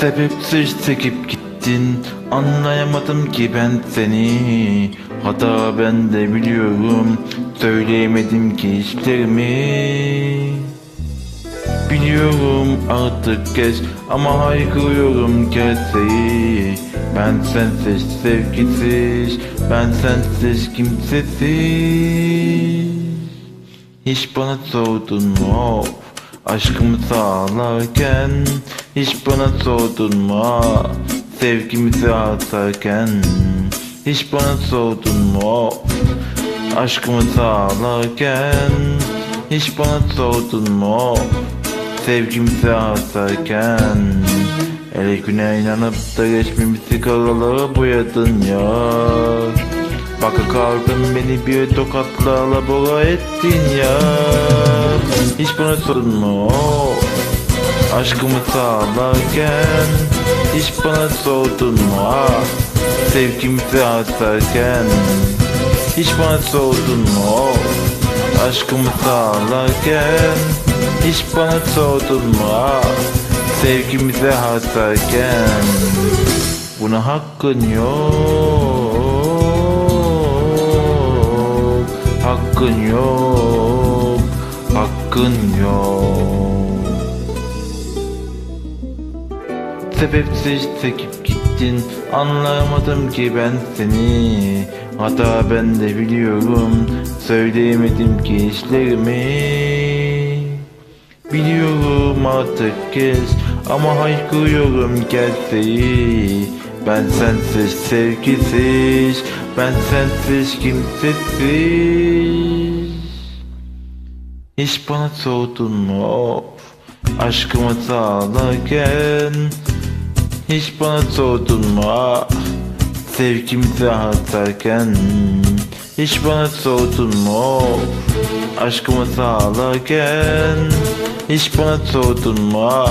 Sebepsiz çekip gittin Anlayamadım ki ben seni. Hata ben de biliyorum. Söyleyemedim ki işlerimi. Biliyorum artık geç Ama haykırıyorum gerçeği. Ben sensiz sevgisiz Ben sensiz kimsesiz. Hiç bana sordun mu Aşkımı sağlarken? Hiç bana sordun mu Sevgimizi atarken Hiç bana sordun mu? Aşkımı sağlarken Hiç bana sordun mu? Sevgimizi atarken Ele güne inanıp da geçmemizi karalara boyadın ya. Baka kaldın beni bir tokatla alabora ettin ya. Hiç bana sorun mu? Aşkımı sağlarken Hiç bana sordun mu? Ah, Sevgimizi atarken Hiç bana sordun mu? Aşkımı sağlarken Hiç bana sordun mu? Ah, Sevgimizi atarken Buna hakkın yok Hakkın yok Hakkın yok Sebepsiz çekip gittin Anlayamadım ki ben seni. Hata ben de biliyorum Söyleyemedim ki işlerimi. Biliyorum artık geç ama haykırıyorum gerçeği. Ben sensiz sevgisiz, ben sensiz kimsesiz. Hiç bana sordun mu? Aşkımı sağlarken Hiç bana sordun mu? Ah, sevgimizi atarken. Hiç bana sordun mu? Aşkımı sağlarken. Hiç bana sordun mu? Ah,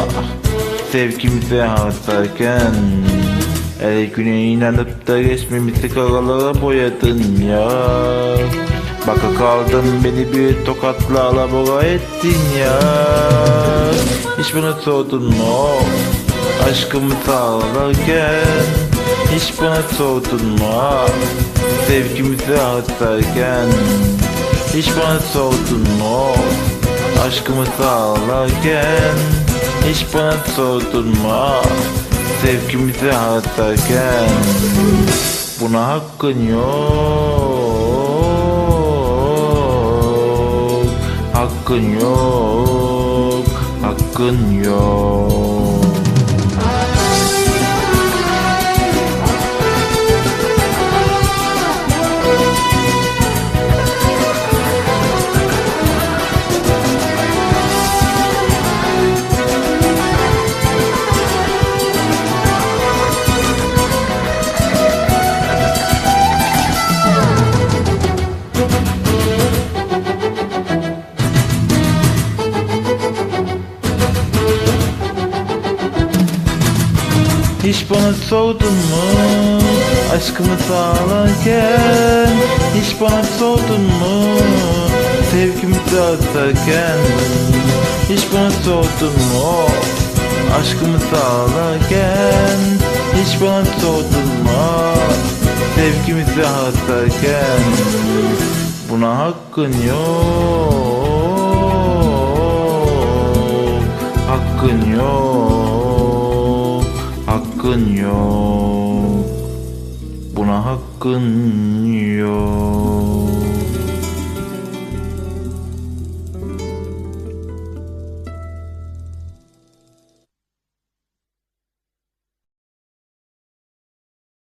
sevgimizi atarken. Ele güne inanıp da resmimizi karalara boyadın ya. Baka kaldım beni bir tokatla alabora ettin ya. Hiç bana sordun mu aşkımı sağlarken Hiç bana sordun mu sevgimizi atarken Hiç bana sordun mu aşkımı sağlarken Hiç bana sordun mu sevgimizi atarken Buna hakkın yok. Hakkın yok Hakkın yok Hiç bana sordun mu aşkımı sağlarken? Hiç bana sordun mu sevgimi dağıtarken? Hiç bana sordun mu aşkımı sağlarken? Hiç bana sordun mu sevgimizi dağıtarken? Buna hakkın yok Hakkın yok Hakkın yok. Buna hakkın yok